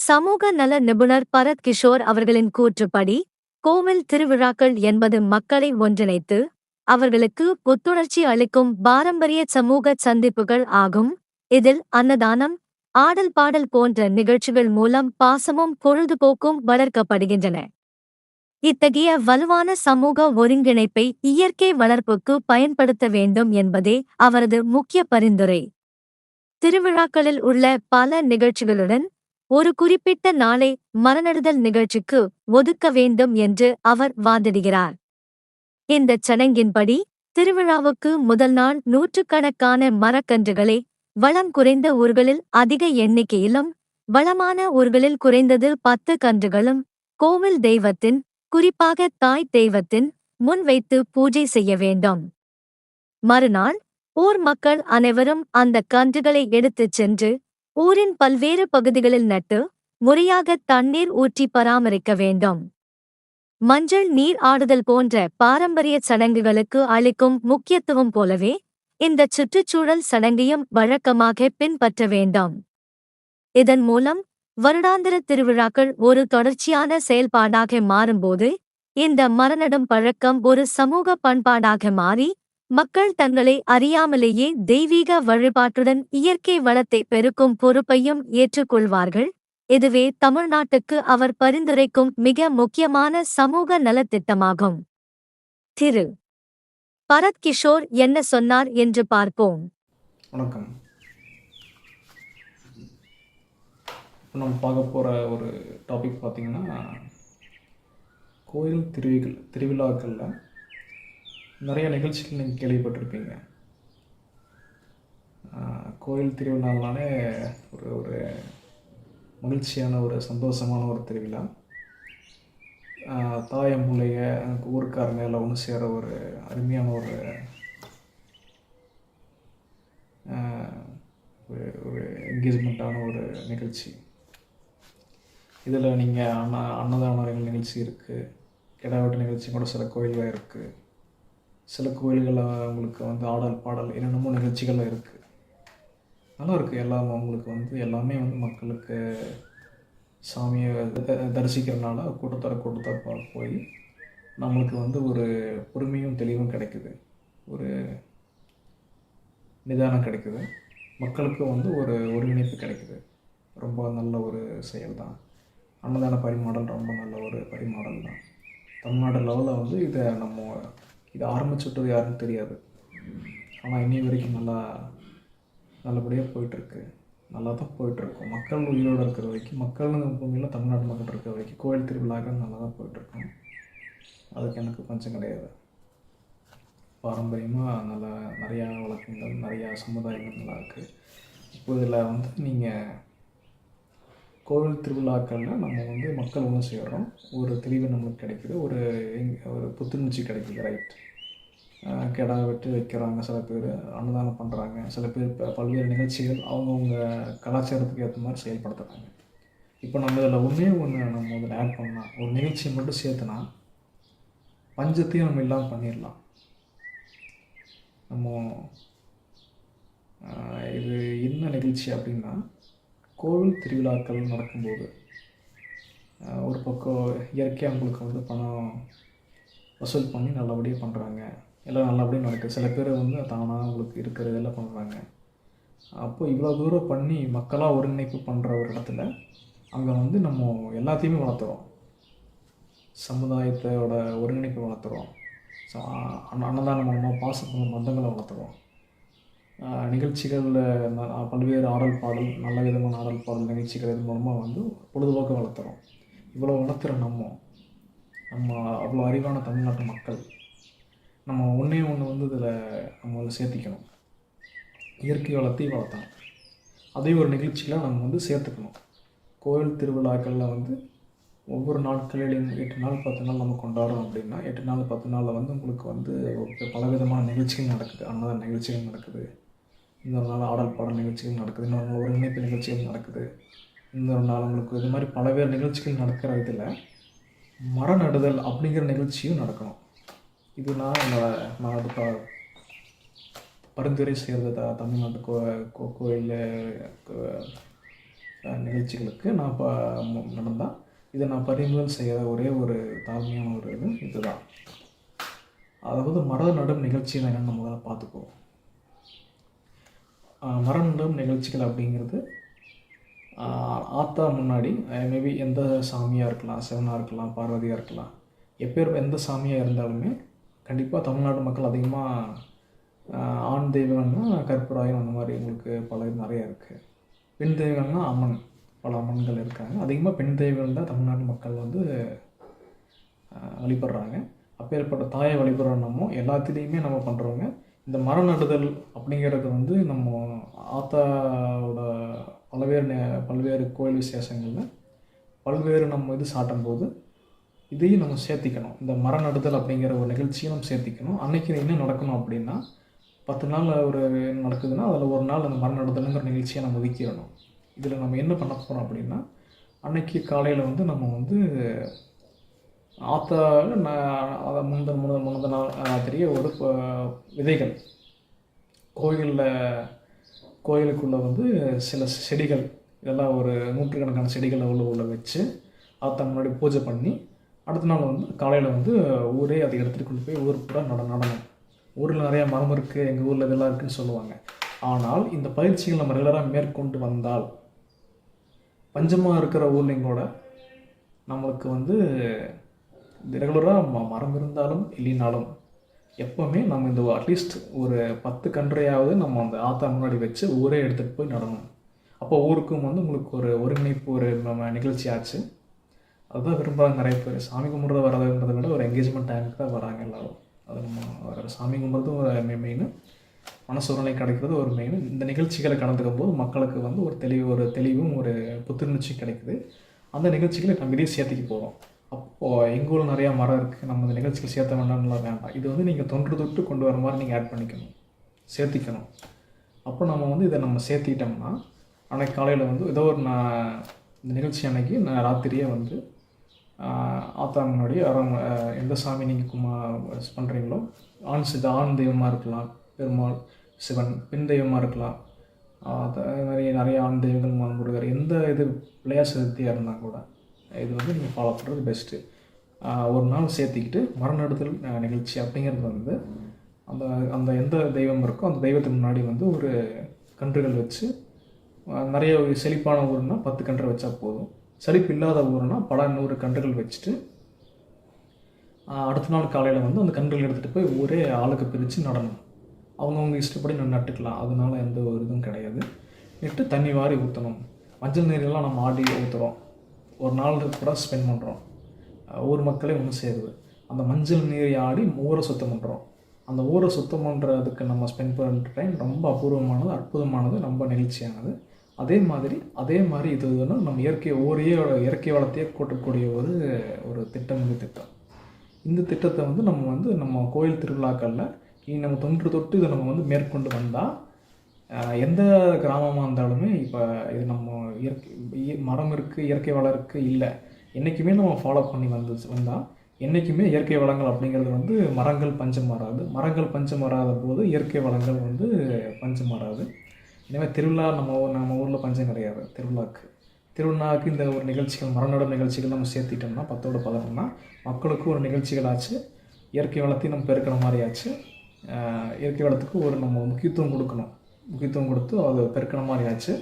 சமூக நல நிபுணர் பரத் கிஷோர் அவர்களின் கூற்றுப்படி கோவில் திருவிழாக்கள் என்பது மக்களை ஒன்றிணைத்து அவர்களுக்கு புத்துணர்ச்சி அளிக்கும் பாரம்பரிய சமூக சந்திப்புகள் ஆகும். இதில் அன்னதானம் ஆடல் பாடல் போன்ற நிகழ்ச்சிகள் மூலம் பாசமும் பொழுதுபோக்கும் வளர்க்கப்படுகின்றன. இத்தகைய வலுவான சமூக ஒருங்கிணைப்பை இயற்கை வளர்ப்புக்கு பயன்படுத்த வேண்டும் என்பதே அவரது முக்கிய பரிந்துரை. திருவிழாக்களில் உள்ள பல நிகழ்ச்சிகளுடன் ஒரு குறிப்பிட்ட நாளை மரநடுதல் நிகழ்ச்சிக்கு ஒதுக்க வேண்டும் என்று அவர் வாதிடுகிறார். இந்தச் சடங்கின்படி திருவிழாவுக்கு முதல் நாள் நூற்றுக்கணக்கான மரக்கன்றுகளை வளம் குறைந்த ஊர்களில் அதிக எண்ணிக்கையிலும் வளமான ஊர்களில் குறைந்தது பத்து கன்றுகளும் கோவில் தெய்வத்தின் குறிப்பாக தாய் தெய்வத்தின் முன்வைத்து பூஜை செய்ய வேண்டும். மறுநாள் ஊர் மக்கள் அனைவரும் அந்த கன்றுகளை எடுத்துச் சென்று ஊரின் பல்வேறு பகுதிகளில் நட்டு முறையாக தண்ணீர் ஊற்றி பராமரிக்க வேண்டும். மஞ்சள் நீர் ஆடுதல் போன்ற பாரம்பரிய சடங்குகளுக்கு அளிக்கும் முக்கியத்துவம் போலவே இந்த சுற்றுச்சூழல் சடங்கையும் வழக்கமாக பின்பற்ற வேண்டும். இதன் மூலம் வருடாந்திர திருவிழாக்கள் ஒரு தொடர்ச்சியான செயல்பாடாக மாறும்போது இந்த மரநடும் பழக்கம் ஒரு சமூக பண்பாடாக மாறி மக்கள் தங்களை அறியாமலேயே தெய்வீக வழிபாட்டுடன் இயற்கை வளத்தை பெருக்கும் பொறுப்பையும் ஏற்றுக்கொள்வார்கள். இதுவே தமிழ்நாட்டுக்கு அவர் பரிந்துரைக்கும் மிக முக்கியமான சமூக நலத்திட்டமாகும். திரு. பரத் கிஷோர் என்ன சொன்னார் என்று பார்ப்போம். வணக்கம். நம்ம பார்க்க போகிற ஒரு டாபிக் பார்த்திங்கன்னா கோயில் திருவிகள் திருவிழாக்களில் நிறைய நிகழ்ச்சிகள் நீங்கள் கேள்விப்பட்டிருப்பீங்க. கோயில் திருவிழானாலே ஒரு ஒரு மகிழ்ச்சியான ஒரு சந்தோஷமான ஒரு திருவிழா. ஆஹ் தாயம் பிள்ளைய ஊருக்காரங்க எல்லாம் ஒன்று சேர ஒரு அருமையான ஒரு ஒரு ஒரு என்கேஜ்மெண்ட்டான ஒரு நிகழ்ச்சி. இதில் நீங்கள் அன்ன அன்னதான நிகழ்ச்சி இருக்குது கிடாவட்டு நிகழ்ச்சி கூட சில கோயில்கள் இருக்குது சில கோயில்களில் அவங்களுக்கு வந்து ஆடல் பாடல் என்னென்னமோ நிகழ்ச்சிகள் இருக்குது நல்லா இருக்குது எல்லாம் அவங்களுக்கு வந்து எல்லாமே வந்து மக்களுக்கு சாமியை தரிசிக்கிறனால கூட்டத்தர கூட்டத்தர போய் நம்மளுக்கு வந்து ஒரு பொறுமையும் தெளிவும் கிடைக்குது. ஒரு நிதானம் கிடைக்குது. மக்களுக்கு வந்து ஒரு ஒருங்கிணைப்பு கிடைக்குது. ரொம்ப நல்ல ஒரு செயல் தான். அன்னதான பரிமாடல் ரொம்ப நல்ல ஒரு பரிமாடல் தான். தமிழ்நாடு லெவலில் வந்து இதை நம்ம இது ஆரம்பிச்சுட்டது யாருன்னு தெரியாது. ஆனால் இன்னி வரைக்கும் நல்லா நல்லபடியாக போயிட்டுருக்கு. நல்லா தான் போயிட்டுருக்கும் மக்கள் உயிரோடு இருக்கிற வரைக்கும் மக்கள் பூமியில் தமிழ்நாட்டு மக்கள் இருக்கிற வரைக்கும் கோயில் திருவிழாக்கள் நல்லா தான் போயிட்டுருக்கோம் அதுக்கு எனக்கு கொஞ்சம் கிடையாது. பாரம்பரியமாக நல்லா நிறையா வழக்கங்கள் நிறையா சமுதாயங்கள் நல்லா இருக்குது இப்போ இதில் வந்து நீங்கள் கோவில் திருவிழாக்களில் நம்ம வந்து மக்கள் ஒன்று சேர்றோம் ஒரு தெளிவு நம்மளுக்கு கிடைக்குது. ஒரு ஒரு புத்துணர்ச்சி கிடைக்குது ரைட் கிடா வெட்டு வைக்கிறாங்க சில பேர் அன்னதானம் பண்ணுறாங்க சில பேர் இப்போ பல்வேறு நிகழ்ச்சிகள் அவங்கவுங்க கலாச்சாரத்துக்கு ஏற்ற மாதிரி செயல்படுத்துகிறாங்க இப்போ நம்ம இதில் ஒன்றே ஒன்று நம்ம இதில் ஆட் பண்ணலாம். ஒரு நிகழ்ச்சியை மட்டும் சேர்த்துனா பஞ்சத்தையும் நம்ம இல்லாமல் பண்ணிடலாம். நம்ம இது என்ன நிகழ்ச்சி அப்படின்னா கோவில் திருவிழாக்கள் நடக்கும்போது ஒரு பக்கம் இயற்கையாக உங்களுக்கு வந்து பணம் வசூல் பண்ணி நல்லபடியாக பண்ணுறாங்க எல்லாம் நல்லபடியாக நடக்குது சில பேர் வந்து தானாக உங்களுக்கு இருக்கிறதெல்லாம் பண்ணுறாங்க அப்போ இவ்வளோ தூரம் பண்ணி மக்களாக ஒருங்கிணைப்பு பண்ணுற ஒரு இடத்துல அங்கே வந்து நம்ம எல்லாத்தையுமே வளர்த்துறோம். சமுதாயத்தோட ஒருங்கிணைப்பை வளர்த்துறோம். ஸோ அன்னதானம் மூலமாக பாச பந்தங்களை வளர்த்துறோம். நிகழ்ச்சிகளில் பல்வேறு ஆடல் பாடல் நல்ல விதமான ஆடல் பாடல் நிகழ்ச்சிகள் இது மூலமாக வந்து பொழுதுபோக்கு வளர்த்துறோம். இவ்வளோ வளர்த்துற நம்ம நம்ம அவ்வளோ அறிவான தமிழ்நாட்டு மக்கள் நம்ம ஒன்றே ஒன்று வந்து இதில் நம்ம வந்து சேர்த்திக்கணும். இயற்கை வளத்தையும் வளர்த்தணும். அதையும் ஒரு நிகழ்ச்சியில் நம்ம வந்து சேர்த்துக்கணும். கோயில் திருவிழாக்களில் வந்து ஒவ்வொரு நாட்களிலும் எட்டு நாள் பத்து நாள் நம்ம கொண்டாடுறோம் அப்படின்னா எட்டு நாள் பத்து நாளில் வந்து உங்களுக்கு வந்து பலவிதமான நிகழ்ச்சிகள் நடக்குது அன்னதான் நிகழ்ச்சிகள் நடக்குது. இன்னொரு நாள் ஆடல் பாடல் நிகழ்ச்சிகள் நடக்குது இன்னொரு நாள் ஒருங்கிணைப்பு நிகழ்ச்சிகள் நடக்குது. இன்னொரு நாள் உங்களுக்கு இது மாதிரி பலவேறு நிகழ்ச்சிகள் நடக்கிற இதில் மர நடுதல் அப்படிங்கிற நிகழ்ச்சியும் நடக்கணும். இது நான் என்னோட நான் அது பரிந்துரை செய்கிறது த தமிழ்நாட்டு கோ கோ கோயில் நிகழ்ச்சிகளுக்கு நான் இப்போ நடந்தால் இதை நான் பறிமுதல் செய்கிற ஒரே ஒரு தாழ்மையான ஒரு இது இதுதான். அதாவது மர நடும் நிகழ்ச்சிகள் என்னென்னு முதல்ல பார்த்துக்குவோம். மரணம் நிகழ்ச்சிகள் அப்படிங்கிறது ஆத்தா முன்னாடி மேபி எந்த சாமியாக இருக்கலாம் சிவனாக இருக்கலாம் பார்வதியாக இருக்கலாம் எப்பேர் எந்த சாமியாக இருந்தாலுமே கண்டிப்பாக தமிழ்நாடு மக்கள் அதிகமாக ஆண் தெய்வங்கள்னா கற்பூராயம் அந்த மாதிரி உங்களுக்கு பல இது நிறைய இருக்குது பெண் தெய்வங்கள்னா அம்மன் பல அம்மன்கள் இருக்காங்க. அதிகமாக பெண் தெய்வங்கள் தான் தமிழ்நாட்டு மக்கள் வந்து வழிபடுறாங்க. அப்பேற்பட்ட தாயை வழிபடுறோம் நம்ம எல்லாத்துலேயுமே நம்ம பண்ணுறவங்க இந்த மரம் நடுதல் அப்படிங்கிறது வந்து நம்ம ஆத்தாவோட பல்வேறு நே- பல்வேறு கோயில் விசேஷங்களில் பல்வேறு நம்ம இது சாட்டும் போது இதையும் நம்ம சேர்த்திக்கணும். இந்த மரம் நடுதல் அப்படிங்கிற ஒரு நிகழ்ச்சியை நம்ம சேர்த்திக்கணும். அன்றைக்கி என்ன நடக்கணும் அப்படின்னா பத்து நாள் ஒரு நடக்குதுன்னா அதில் ஒரு நாள் அந்த மரம் நடுதலுங்கிற நிகழ்ச்சியை நம்ம ஒதுக்கிடணும். இதில் நம்ம என்ன பண்ண போகிறோம் அப்படின்னா அன்னைக்கு காலையில் வந்து நம்ம வந்து ஆத்தாக நான் அதை முந்த முத முந்தின நாள் ராத்திரியே ஒரு விதைகள். கோயிலில் கோயிலுக்குள்ளே வந்து சில செடிகள் இதெல்லாம் ஒரு நூற்றுக்கணக்கான செடிகளை உள்ள உள்ள வச்சு ஆத்தா முன்னாடி பூஜை பண்ணி அடுத்த நாள் வந்து காலையில் வந்து ஊரே அதை எடுத்துகிட்டு கொண்டு போய் ஊர் பூரா நட நடனம் ஊரில் நிறையா மரம் இருக்குது எங்கள் ஊரில் இதெல்லாம் இருக்குதுன்னு சொல்லுவாங்க. ஆனால் இந்த பயிற்சிகள் நம்ம ரெகுலராக மேற்கொண்டு வந்தால் பஞ்சமாக இருக்கிற ஊர்லேயும் கூட நம்மளுக்கு வந்து ரெகுலராக ம மரம் இருந்தாலும் இல்லைனாலும் எப்போவுமே நம்ம இந்த அட்லீஸ்ட் ஒரு பத்து கன்றையாவது நம்ம அந்த ஆத்தா முன்னாடி வச்சு ஊரே எடுத்துகிட்டு போய் நடணும். அப்போ ஊருக்கும் வந்து உங்களுக்கு ஒரு ஒருங்கிணைப்பு ஒரு நம்ம நிகழ்ச்சி ஆச்சு. அதுதான் விரும்புகிறாங்க நிறைய பேர். சாமி கும்பிட்றது வரதுன்றதை விட ஒரு என்கேஜ்மெண்ட் டைமுக்கு தான் வராங்க எல்லாரும். அது நம்ம ஒரு சாமி கும்பிட்றதும் ஒரு மெயின் சூழ்நிலை கிடைக்கிறது ஒரு மெயின் இந்த நிகழ்ச்சிகளை கலந்துக்கும் போது மக்களுக்கு வந்து ஒரு தெளிவு ஒரு தெளிவும் ஒரு புத்துணர்ச்சி கிடைக்குது. அந்த நிகழ்ச்சிகளை நம்ம இதையும் போகிறோம் அப்போது எங்கள் ஊரில் நிறையா மரம் இருக்குது நம்ம இந்த நிகழ்ச்சிகள் சேர்த்த வேண்டாம்லாம் வேண்டாம். இது வந்து நீங்கள் தொன்று தொட்டு கொண்டு வர மாதிரி நீங்கள் ஆட் பண்ணிக்கணும். சேர்த்திக்கணும். அப்போ நம்ம வந்து இதை நம்ம சேர்த்திட்டோம்னா அன்னைக்கு காலையில் வந்து ஏதோ ஒரு நான் இந்த நிகழ்ச்சி அன்னைக்கு நான் ராத்திரியே வந்து ஆஹ், ஆத்தா எந்த சாமி நீங்கள் குமா பண்ணுறீங்களோ ஆண் சித ஆண் தெய்வமாக இருக்கலாம். பெருமாள் சிவன் பெண் தெய்வமாக இருக்கலாம். ஆஹ், மாதிரி நிறைய ஆண் தெய்வங்கள் முருகர் எந்த இது பிள்ளையார் சதுர்த்தியாக இருந்தால் கூட இது வந்து நீங்கள் ஃபாலோ பண்ணுறது பெஸ்ட்டு ஒரு நாள் சேர்த்திக்கிட்டு மரணடுதல் நிகழ்ச்சி அப்படிங்கிறது வந்து அந்த அந்த எந்த தெய்வம் இருக்கோ அந்த தெய்வத்துக்கு முன்னாடி வந்து ஒரு கன்றுகள் வச்சு நிறைய ஒரு செழிப்பான ஊருன்னா பத்து கன்று வச்சா போதும். செழிப்பு இல்லாத ஊருன்னா பல நூறு கன்றுகள் வச்சுட்டு அடுத்த நாள் காலையில் வந்து அந்த கன்றுகள் எடுத்துகிட்டு போய் ஊரே ஆளுக்கு பிரித்து நடணும். அவங்கவுங்க இஷ்டப்படி நம்ம நட்டுக்கலாம். அதனால எந்த ஒரு இதுவும் கிடையாது. நட்டு தண்ணி வாரி ஊற்றணும் மஞ்சள் நீரெல்லாம் நம்ம ஆடி ஊற்றுறோம் ஒரு நாள் கூட ஸ்பெண்ட் பண்ணுறோம் ஊர் மக்களே ஒன்று சேருது அந்த மஞ்சள் நீரை ஆடி ஊரை சுத்தம் பண்ணுறோம் அந்த ஊரை சுத்தம் பண்ணுறதுக்கு நம்ம ஸ்பெண்ட் பண்ணுற டைம் ரொம்ப அபூர்வமானது அற்புதமானது ரொம்ப நெகிழ்ச்சியானது. அதே மாதிரி அதே மாதிரி இது இதுன்னா நம்ம இயற்கை ஊரையே இயற்கை வளத்தையே கூட்டக்கூடிய ஒரு ஒரு திட்டம் இந்த திட்டம். இந்த திட்டத்தை வந்து நம்ம வந்து நம்ம கோயில் திருவிழாக்களில் நம்ம தொன்று தொட்டு இதை நம்ம வந்து மேற்கொண்டு வந்தால் எந்த கிராமமாக இருந்தாலுமே இப்போ இது நம்ம இயற்கை இய- மரம் இருக்குது இயற்கை வளம் இருக்குது இல்லை. என்றைக்குமே நம்ம ஃபாலோ பண்ணி வந்து வந்தால் என்றைக்குமே இயற்கை வளங்கள் அப்படிங்கிறது வந்து மரங்கள் பஞ்சம் மாறாது. மரங்கள் பஞ்சம் மாறாத போது இயற்கை வளங்கள் வந்து பஞ்சம் மாறாது. எனவே திருவிழா நம்ம நம்ம ஊரில் பஞ்சம் கிடையாது. திருவிழாக்கு. திருவிழாவுக்கு இந்த ஒரு நிகழ்ச்சிகள் மரநடும் நிகழ்ச்சிகள் நம்ம சேர்த்திட்டோம்னா பத்தோட பதினொன்னா மக்களுக்கு ஒரு நிகழ்ச்சிகள் ஆச்சு. இயற்கை வளத்தையும் நம்ம பெருக்கிற மாதிரி ஆச்சு. இயற்கை வளத்துக்கு ஒரு நம்ம முக்கியத்துவம் கொடுக்கணும். முக்கியத்துவம் கொடுத்து அதை பெருக்கின மாதிரி ஆச்சு.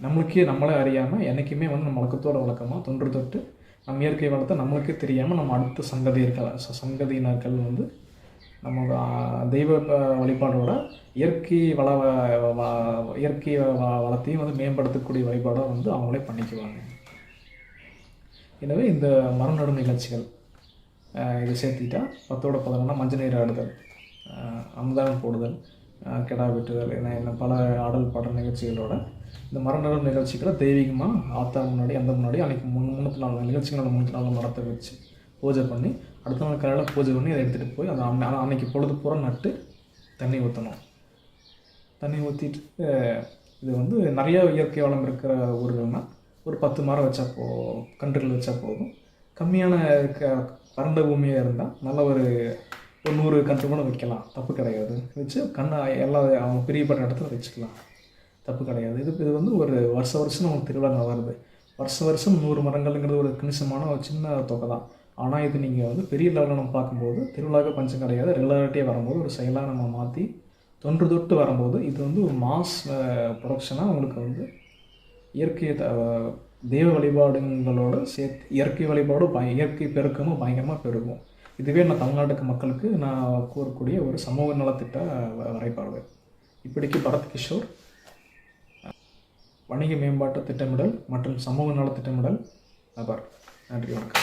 நம்மளுக்கே நம்மளே அறியாமல் என்றைக்குமே வந்து நம்ம வழக்கத்தோட வழக்கமாக தொன்று தொட்டு நம்ம இயற்கை வளத்தை நம்மளுக்கே தெரியாமல் நம்ம அடுத்த சங்கதியர்கள் சங்கதியினர்கள் வந்து நம்ம தெய்வ வழிபாடோட இயற்கை வள இயற்கை வளத்தையும் வந்து மேம்படுத்தக்கூடிய வழிபாடாக வந்து அவங்களே பண்ணிக்குவாங்க. எனவே இந்த மரம் நடும் நிகழ்ச்சிகள் இதை சேர்த்துக்கிட்டால் பத்தோட பதினொன்னா மஞ்சள் நீர் ஆடுதல் அமுதானம் போடுதல் கிடா வெட்டுதல் என என்ன பல ஆடல் பாடல் நிகழ்ச்சிகளோட இந்த மரம் நிகழ்ச்சிகளை தெய்வீகமாக ஆத்தா முன்னாடி அந்த முன்னாடி அன்றைக்கி முன் முன்னூற்றி நாலு நிகழ்ச்சிகளோட முன்னூற்றி நாலு நடத்த வச்சு பூஜை பண்ணி அடுத்த நாள் காலையில் பூஜை பண்ணி அதை எடுத்துகிட்டு போய் அந்த அன்ன- அன்னைக்கு பொழுது பூரா நட்டு தண்ணி ஊற்றணும் தண்ணி ஊற்றிட்டு இது வந்து நிறைய இயற்கை வளம் இருக்கிற ஊர்கள்னால் ஒரு பத்து மரம் வச்சா போ கன்றுகள் வச்சா போதும். கம்மியான க வறண்ட பூமியாக இருந்தால் நல்ல ஒரு ஒரு நூறு கன்று கூட வைக்கலாம். தப்பு கிடையாது. வச்சு கண்ணை எல்லா அவங்க பிரியப்பட்ட இடத்துல வச்சுக்கலாம். தப்பு கிடையாது. இது இது வந்து ஒரு வருஷ வருஷம் நமக்கு திருவிழா வருது. வருஷ வருஷம் நூறு மரங்கள்ங்கிறது ஒரு கணிசமான ஒரு சின்ன தொகை தான். ஆனால் இது நீங்கள் வந்து பெரிய லெவலில் நம்ம பார்க்கும்போது திருவிழாவுக்கு பஞ்சம் கிடையாது. ரெகுலாரிட்டியாக வரும்போது ஒரு செயலாக நம்ம மாற்றி தொன்று தொட்டு வரும்போது இது வந்து ஒரு மாஸ் ப்ரொடக்ஷனாக உங்களுக்கு வந்து இயற்கை த- தெய்வ வழிபாடுங்களோட சேர்த்து இயற்கை வழிபாடும் பய இயற்கை பெருக்கமும் பயங்கரமாக பெருகும். இதுவே நான் தமிழ்நாட்டுக்கு மக்களுக்கு நான் கூறக்கூடிய ஒரு சமூக நலத்திட்ட வ- வரைபாடு இப்படிக்கு பரத் கிஷோர் வணிக மேம்பாட்டு திட்டமிடல் மற்றும் சமூக நல திட்டமிடல் நபர். நன்றி வணக்கம்.